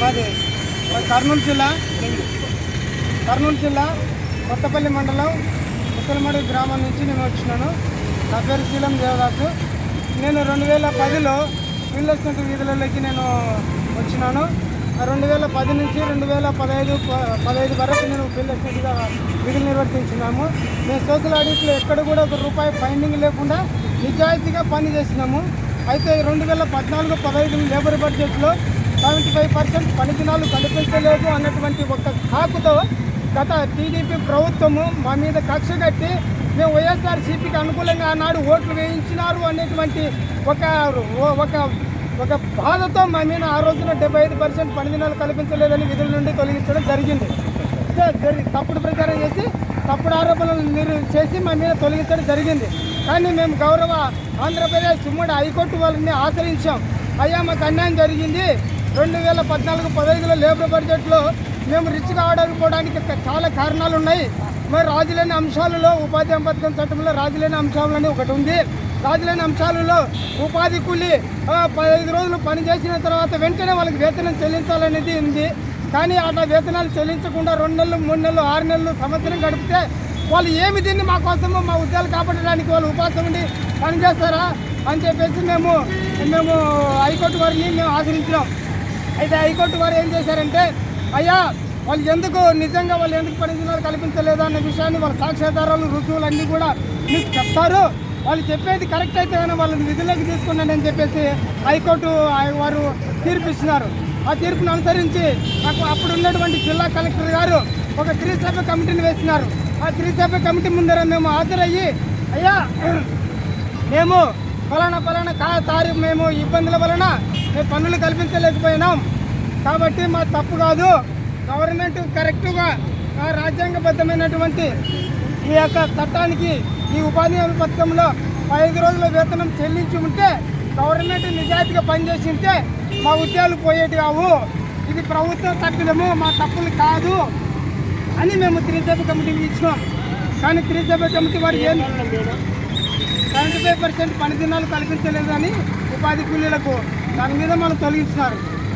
మాది కర్నూలు జిల్లా కర్నూలు జిల్లా కొత్తపల్లి మండలం ముసలమడి గ్రామం నుంచి నేను వచ్చినాను. నా పేరు శీలం దేవదాసు. నేను రెండు వేల పదిలో ఫీల్డ్ అసిస్టెంట్ వీధులలోకి నేను వచ్చినాను. రెండు వేల పది నుంచి రెండు వేల పదహైదు ప- పదహైదు వరకు నేను ఫీల్డ్ అసిస్టెంట్గా విధులు నిర్వర్తించినాము. మేము సోషల్ ఆడిట్లో ఎక్కడ కూడా ఒక రూపాయి ఫైండింగ్ లేకుండా నిజాయితీగా పని చేసినాము. అయితే రెండు వేల పద్నాలుగు పదహైదు లేబర్ బడ్జెట్లో సెవెంటీ ఫైవ్ పర్సెంట్ పని దినాలు కల్పించలేదు అన్నటువంటి ఒక కాకుతో గత టీడీపీ ప్రభుత్వము మా మీద కక్ష కట్టి మేము వైఎస్ఆర్సీపీకి అనుకూలంగా ఆనాడు ఓట్లు వేయించినారు అనేటువంటి ఒక ఒక ఒక బాధతో మా మీద ఆ రోజున డెబ్బై ఐదు పర్సెంట్ పని దినాలు కల్పించలేదని విధుల నుండి తొలగించడం జరిగింది. తప్పుడు ప్రచారం చేసి తప్పుడు ఆరోపణలు మీరు చేసి మా మీద తొలగించడం జరిగింది. కానీ మేము గౌరవ ఆంధ్రప్రదేశ్ ఉమ్మడి హైకోర్టు వాళ్ళని ఆశ్రయించాం. అయ్యా మాకు అన్యాయం జరిగింది. రెండు వేల పద్నాలుగు పదహైదులో లేబర్ బడ్జెట్లో మేము రిచ్ కావడానికి చాలా కారణాలు ఉన్నాయి మరి రాజులేని అంశాలలో ఉపాధి హామీ పథకం చట్టంలో రాజులేని అంశాలని ఒకటి ఉంది. రాజులేని అంశాలలో ఉపాధి కూలి పదహైదు రోజులు పనిచేసిన తర్వాత వెంటనే వాళ్ళకి వేతనం చెల్లించాలనేది ఉంది. కానీ అట్లా వేతనాలు చెల్లించకుండా రెండు నెలలు మూడు నెలలు ఆరు నెలలు సంవత్సరం గడిపితే వాళ్ళు ఏమి తిని మా కోసము మా ఉద్యోగాలు కాపాడడానికి వాళ్ళు ఉపాసం ఉండి పనిచేస్తారా అని చెప్పేసి మేము మేము హైకోర్టు వారిని మేము ఆశ్రయించినాం. అయితే హైకోర్టు వారు ఏం చేశారంటే అయ్యా వాళ్ళు ఎందుకు నిజంగా వాళ్ళు ఎందుకు పనిదినాలు కల్పించలేదు అన్న విషయాన్ని వాళ్ళ సాక్ష్యాధారాలు రుజువులు అన్నీ కూడా మీకు చెప్తారు. వాళ్ళు చెప్పేది కరెక్ట్ అయితే కానీ వాళ్ళని విధుల్లోకి తీసుకున్నాను అని చెప్పేసి హైకోర్టు వారు తీర్పు ఇచ్చినారు ఆ తీర్పును అనుసరించి నాకు అప్పుడు ఉన్నటువంటి జిల్లా కలెక్టర్ గారు ఒక త్రిసభ్య కమిటీని వేసినారు. ఆ త్రిసభ్య కమిటీ ముందర మేము హాజరయ్యి అయ్యా మేము ఫలానా ఫలానా కా తారీఖు మేము ఇబ్బందుల వలన మేము పనులు కల్పించలేకపోయినాం. కాబట్టి మా తప్పు కాదు. గవర్నమెంట్ కరెక్ట్గా రాజ్యాంగబద్ధమైనటువంటి ఈ యొక్క చట్టానికి ఈ ఉపాధి హామీ పథకంలో ఐదు రోజుల వేతనం చెల్లించి ఉంటే గవర్నమెంట్ నిజాయితీగా పనిచేసింటే మా ఉద్యోగాలు పోయేటి కావు. ఇది ప్రభుత్వం తప్పిదము మా తప్పులు కాదు. అని మేము త్రిసభ్య కమిటీకి ఇచ్చినాం. కానీ త్రిసభ్య కమిటీ వారు ఏం సెవెంటీ ఫైవ్ పర్సెంట్ పని దినాలు కల్పించలేదని ఉపాధి కూలీలకు దాని మీద మనం తొలగించినారు.